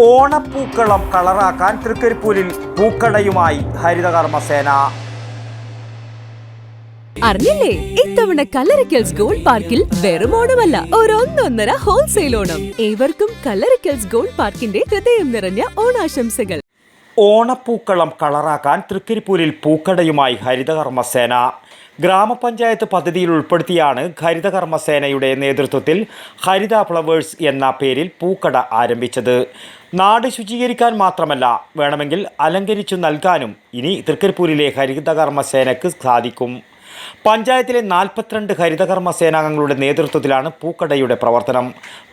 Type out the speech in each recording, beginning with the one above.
ഓണപ്പൂക്കളം കളറാക്കാൻ തൃക്കരിപ്പൂരിൽ പൂക്കടയുമായി ഹരിതകർമ്മസേന. അറിഞ്ഞില്ലേ? ഇത്തവണ കല്ലറിക്കൽസ് ഗോൾഡ് പാർക്കിൽ വെറും ഓണമല്ല ഒരൊന്നൊന്നര ഹോൾസെയിൽ ഓണം. ഏവർക്കും കല്ലറിക്കൽസ് ഗോൾഡ് പാർക്കിന്റെ ഹൃദയം നിറഞ്ഞ ഓണാശംസകൾ. ഓണപ്പൂക്കളം കളറാക്കാൻ തൃക്കരിപ്പൂരിൽ പൂക്കടയുമായി ഹരിതകർമ്മസേന. ഗ്രാമപഞ്ചായത്ത് പദ്ധതിയിൽ ഉൾപ്പെടുത്തിയാണ് ഹരിതകർമ്മസേനയുടെ നേതൃത്വത്തിൽ ഹരിത ഫ്ലവേഴ്സ് എന്ന പേരിൽ പൂക്കട ആരംഭിച്ചത്. നാട് ശുചീകരിക്കാൻ മാത്രമല്ല വേണമെങ്കിൽ അലങ്കരിച്ചു നൽകാനും ഇനി തൃക്കരിപ്പൂരിലെ ഹരിതകർമ്മസേനയ്ക്ക് സാധിക്കും. പഞ്ചായത്തിലെ നാൽപ്പത്തിരണ്ട് ഹരിതകർമ്മ സേനാംഗങ്ങളുടെ നേതൃത്വത്തിലാണ് പൂക്കടയുടെ പ്രവർത്തനം.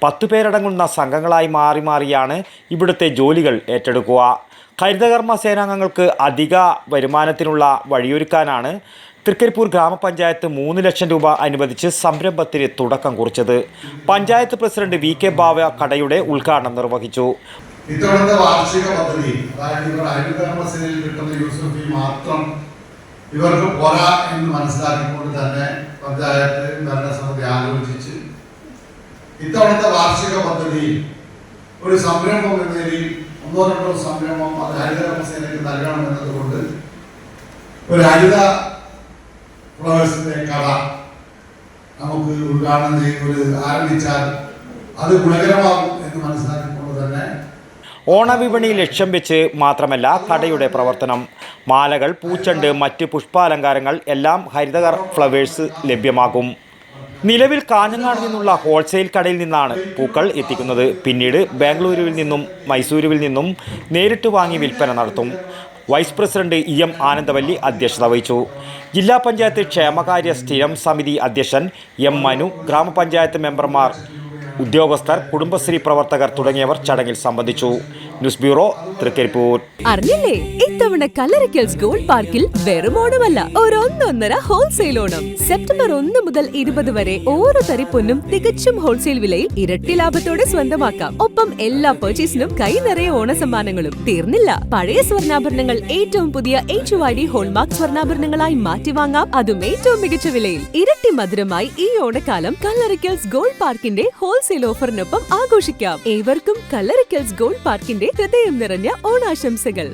പത്തു പേരടങ്ങുന്ന സംഘങ്ങളായി മാറി മാറിയാണ് ഇവിടുത്തെ ജോലികൾ ഏറ്റെടുക്കുക. ഹരിതകർമ്മ സേനാംഗങ്ങൾക്ക് അധിക വരുമാനത്തിനുള്ള വഴിയൊരുക്കാനാണ് തൃക്കരിപ്പൂർ ഗ്രാമപഞ്ചായത്ത് മൂന്ന് ലക്ഷം രൂപ അനുവദിച്ച് സംരംഭത്തിന് തുടക്കം കുറിച്ചത്. Panchayat president V K Bava കടയുടെ ഉദ്ഘാടനം നിർവഹിച്ചു. ഇത്തവണത്തെ വാർഷിക പദ്ധതി അതായത് ഇവർ ഹരിതകർമ്മസേനയിൽ കിട്ടുന്ന യൂസർ മാത്രം ഇവർക്ക് പോരാ എന്ന് മനസ്സിലാക്കിക്കൊണ്ട് തന്നെ പഞ്ചായത്ത് ഭരണസമിതി ആലോചിച്ച് ഇത്തവണത്തെ വാർഷിക പദ്ധതിയിൽ ഒരു സംരംഭം എന്ന നിലയിൽ ഒന്നോ രണ്ടോ സംരംഭം അത് ഹരിതകർമ്മസേനയ്ക്ക് നൽകണം എന്നതുകൊണ്ട് ഒരു ഹരിത ഫ്ലവേഴ്സിന്റെ കഥ നമുക്ക് ഉദ്ഘാടനം ഒരു ആരംഭിച്ചാൽ അത് ഗുണകരമാകും എന്ന് മനസ്സിലാക്കിക്കൊണ്ട് തന്നെ ഓണവിപണി ലക്ഷ്യം വെച്ച് മാത്രമല്ല കടയുടെ പ്രവർത്തനം. മാലകൾ പൂച്ചണ്ട് മറ്റ് പുഷ്പാലങ്കാരങ്ങൾ എല്ലാം ഹരിതകർ ഫ്ലവേഴ്സ് ലഭ്യമാകും. നിലവിൽ കാഞ്ഞങ്ങാട് നിന്നുള്ള ഹോൾസെയിൽ കടയിൽ നിന്നാണ് പൂക്കൾ എത്തിക്കുന്നത്. പിന്നീട് ബാംഗ്ലൂരുവിൽ നിന്നും മൈസൂരുവിൽ നിന്നും നേരിട്ട് വാങ്ങി വിൽപ്പന നടത്തും. Vice president E M Anandavalli അധ്യക്ഷത വഹിച്ചു. ജില്ലാ പഞ്ചായത്ത് ക്ഷേമകാര്യ സ്ഥിരം സമിതി അധ്യക്ഷൻ എം മനു ഗ്രാമപഞ്ചായത്ത് മെമ്പർമാർ ഉദ്യോഗസ്ഥർ കുടുംബശ്രീ പ്രവർത്തകർ തുടങ്ങിയവർ ചടങ്ങിൽ സംബന്ധിച്ചു. News bureau Thrikaripur. അറിഞ്ഞില്ലേ? ഇത്തവണ കല്ലറിക്കൽസ് ഗോൾഡ് പാർക്കിൽ വെറും ഓണമല്ല ഒരൊന്നൊന്നര ഹോൾസെയിൽ ഓണം. സെപ്റ്റംബർ ഒന്ന് മുതൽ ഇരുപത് വരെ ഓരോ തരി പൊന്നും തികച്ചും ഹോൾസെയിൽ വിലയിൽ ഇരട്ടി ലാഭത്തോടെ സ്വന്തമാക്കാം. ഒപ്പം എല്ലാ പർച്ചേസിനും കൈ നിറയെ ഓണ സമ്മാനങ്ങളും. തീർന്നില്ല. പഴയ സ്വർണാഭരണങ്ങൾ ഏറ്റവും പുതിയ എച്ച് വൈ ഹോൾമാർക്ക് സ്വർണാഭരണങ്ങളായി മാറ്റി വാങ്ങാം. അതും ഏറ്റവും മികച്ച വിലയിൽ. ഇരട്ടി മധുരമായി ഈ ഓണക്കാലം കല്ലറിക്കൽസ് ഗോൾഡ് പാർക്കിന്റെ ഹോൾസെയിൽ ഓഫറിനൊപ്പം ആഘോഷിക്കാം. ഏവർക്കും കല്ലറിക്കൽസ് ഗോൾഡ് പാർക്കിന്റെ ഹൃദയം നിറഞ്ഞ ഓണാശംസകൾ.